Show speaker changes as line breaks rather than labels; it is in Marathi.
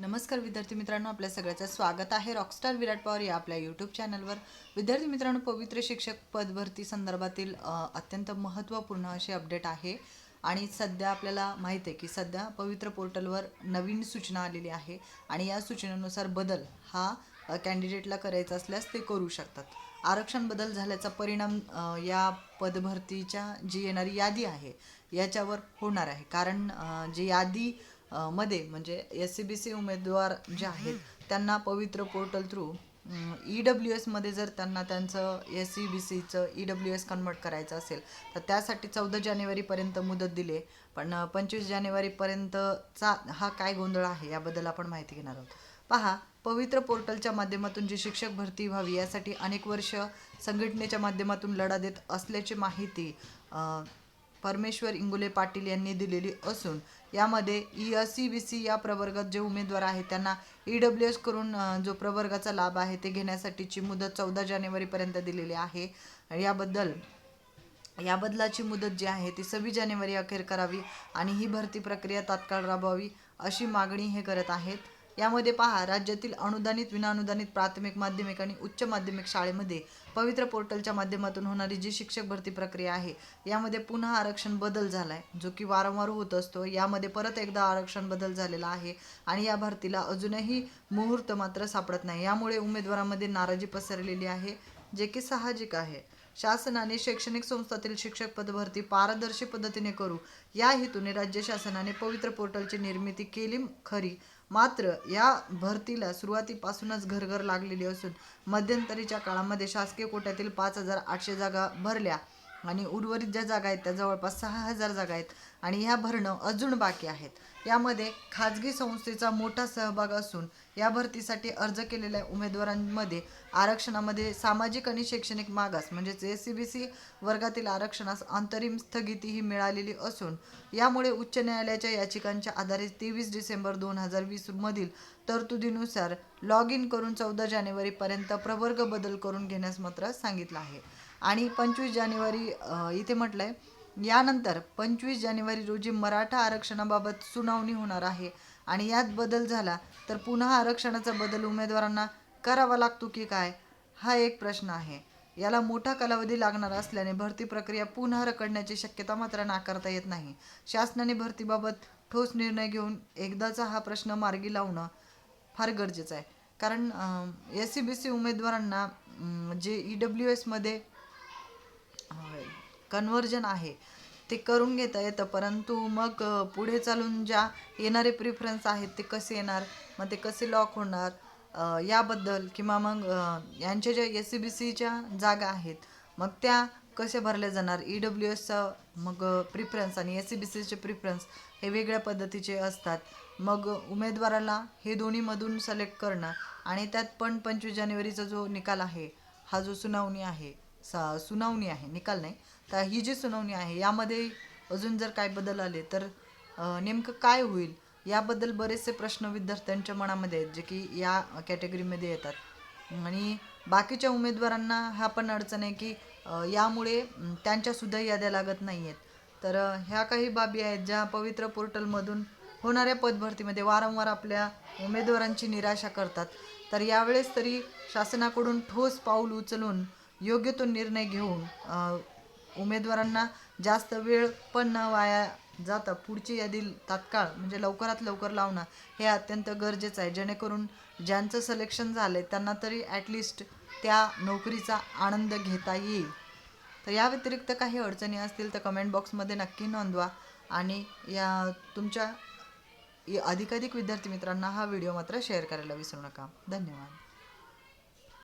नमस्कार विद्यार्थी मित्रांनो आपल्या सगळ्याचं स्वागत आहे रॉकस्टार विराट पवार या आपल्या यूट्यूब चॅनलवर विद्यार्थी मित्रांनो पवित्र शिक्षक पदभरती संदर्भातील अत्यंत महत्त्वपूर्ण असे अपडेट आहे. आणि सध्या आपल्याला माहीत आहे की सध्या पवित्र पोर्टलवर नवीन सूचना आलेली आहे आणि या सूचनेनुसार बदल हा कॅन्डिडेटला करायचा असल्यास ते करू शकतात. आरक्षण बदल झाल्याचा परिणाम या पदभरतीच्या जी येणारी यादी आहे याच्यावर होणार आहे. कारण जी यादी मध्ये म्हणजे एस सी बी सी उमेदवार जे आहेत त्यांना पवित्र पोर्टल थ्रू ई डब्ल्यू एसमध्ये जर त्यांना त्यांचं एस सी बी सीचं ई डब्ल्यू एस कन्वर्ट करायचं असेल तर त्यासाठी चौदा जानेवारीपर्यंत मुदत दिली आहे. पण पंचवीस जानेवारीपर्यंतचा हा काय गोंधळ आहे याबद्दल आपण माहिती घेणार आहोत. पहा पवित्र पोर्टलच्या माध्यमातून जी शिक्षक भरती व्हावी यासाठी अनेक वर्ष संघटनेच्या माध्यमातून लढा देत असल्याची माहिती परमेश्वर इंगुले पाटील यांनी दिलेली असून यामध्ये E S C B C या प्रवर्गात जे उमेदवार आहेत त्यांना ई डब्ल्यू एस करून जो प्रवर्गाचा लाभ आहे ते घेण्यासाठीची मुदत चौदा जानेवारीपर्यंत दिलेली आहे. याबद्दल या बदलाची मुदत जी आहे ती सव्वीस जानेवारी अखेर करावी आणि ही भरती प्रक्रिया तात्काळ राबवावी अशी मागणी हे करत आहेत. यामध्ये पहा राज्यातील अनुदानित विनाअनुदानित प्राथमिक माध्यमिक आणि उच्च माध्यमिक शाळेमध्ये पवित्र पोर्टलच्या माध्यमातून होणारी जी शिक्षक भरती प्रक्रिया आहे यामध्ये पुन्हा आरक्षण बदल झाला आहे जो की वारंवार होत असतो यामध्ये परत एकदा आरक्षण बदल झालेला आहे आणि या भरतीला अजूनही मुहूर्त मात्र सापडत नाही. यामुळे उमेदवारांमध्ये नाराजी पसरलेली आहे जे की साहजिक आहे. शासनाने शैक्षणिक संस्थातील शिक्षक पदभरती पारदर्शी पद्धतीने करू या हेतूने राज्य शासनाने पवित्र पोर्टलची निर्मिती केली खरी. मात्र या भरतीला सुरुवातीपासूनच घरघर लागलेली असून मध्यंतरीच्या काळामध्ये शासकीय कोट्यातील पाच हजार आठशे जागा भरल्या. आणि उर्वरित ज्या जागा आहेत त्या जवळपास सहा हजार जागा आहेत आणि ह्या भरणं अजून बाकी आहेत. यामध्ये खाजगी संस्थेचा मोठा सहभाग असून या भरतीसाठी अर्ज केलेल्या उमेदवारांमध्ये आरक्षणामध्ये सामाजिक आणि शैक्षणिक मागास म्हणजेच एस सी बी सी वर्गातील आरक्षणास अंतरिम स्थगितीही मिळालेली असून यामुळे उच्च न्यायालयाच्या याचिकांच्या आधारे तेवीस डिसेंबर दोन हजार वीस मधील तरतुदीनुसार लॉग इन करून चौदा जानेवारीपर्यंत प्रवर्ग बदल करून घेण्यास मात्र सांगितलं आहे. आणि पंचवीस जानेवारी इथे म्हटलं आहे यानंतर पंचवीस जानेवारी रोजी मराठा आरक्षणाबाबत सुनावणी होणार आहे आणि यात बदल झाला तर पुन्हा आरक्षणाचा बदल उमेदवारांना करावा लागतो की काय हा एक प्रश्न आहे. याला मोठा कालावधी लागणार असल्याने भरती प्रक्रिया पुन्हा रखडण्याची शक्यता मात्र नाकारता येत नाही. शासनाने भरतीबाबत ठोस निर्णय घेऊन एकदाचा हा प्रश्न मार्गी लावणं फार गरजेचं आहे. कारण एस सी बी सी उमेदवारांना जे ई डब्ल्यू एसमध्ये कन्वर्जन आहे. ते करून घेता येतं परंतु मग पुढे चालून ज्या येणारे प्रिफरन्स आहेत ते कसे येणार? मग ते कसे लॉक होणार? याबद्दल किंवा मग यांच्या ज्या एस सी बी सीच्या जागा आहेत मग त्या कशा भरल्या जाणार? ई डब्ल्यू एसचं मग प्रिफरन्स आणि एस सी बी सीचे प्रिफरन्स हे वेगळ्या पद्धतीचे असतात. मग उमेदवाराला हे दोन्हीमधून सिलेक्ट करणं आणि त्यात पण पंचवीस जानेवारीचा जो निकाल आहे हा जो सुनावणी आहे सा सुनावणी आहे निकाल नाही. तर ही जी सुनावणी आहे यामध्ये अजून जर काय बदल आले तर नेमकं काय होईल? याबद्दल बरेचसे प्रश्न विद्यार्थ्यांच्या मनामध्ये आहेत जे की या कॅटेगरीमध्ये येतात. आणि बाकीच्या उमेदवारांना हा पण अडचण आहे की यामुळे त्यांच्यासुद्धा याद्या लागत नाही आहेत तर ह्या काही बाबी आहेत ज्या पवित्र पोर्टलमधून होणाऱ्या पदभरतीमध्ये वारंवार आपल्या उमेदवारांची निराशा करतात. तर यावेळेस तरी शासनाकडून ठोस पाऊल उचलून योग्य तो निर्णय घेऊन उमेदवारांना जास्त वेळ पण न वाया जाता पुढची यादी तात्काळ म्हणजे लवकरात लवकर लावणं हे अत्यंत गरजेचं आहे. जेणेकरून ज्यांचं सिलेक्शन झालं आहे त्यांना तरी ॲटलिस्ट त्या नोकरीचा आनंद घेता येईल. तर या व्यतिरिक्त काही अडचणी असतील तर कमेंट बॉक्समध्ये नक्की नोंदवा. आणि या तुमच्या या अधिकाधिक विद्यार्थी मित्रांना हा व्हिडिओ मात्र शेअर करायला विसरू नका. धन्यवाद.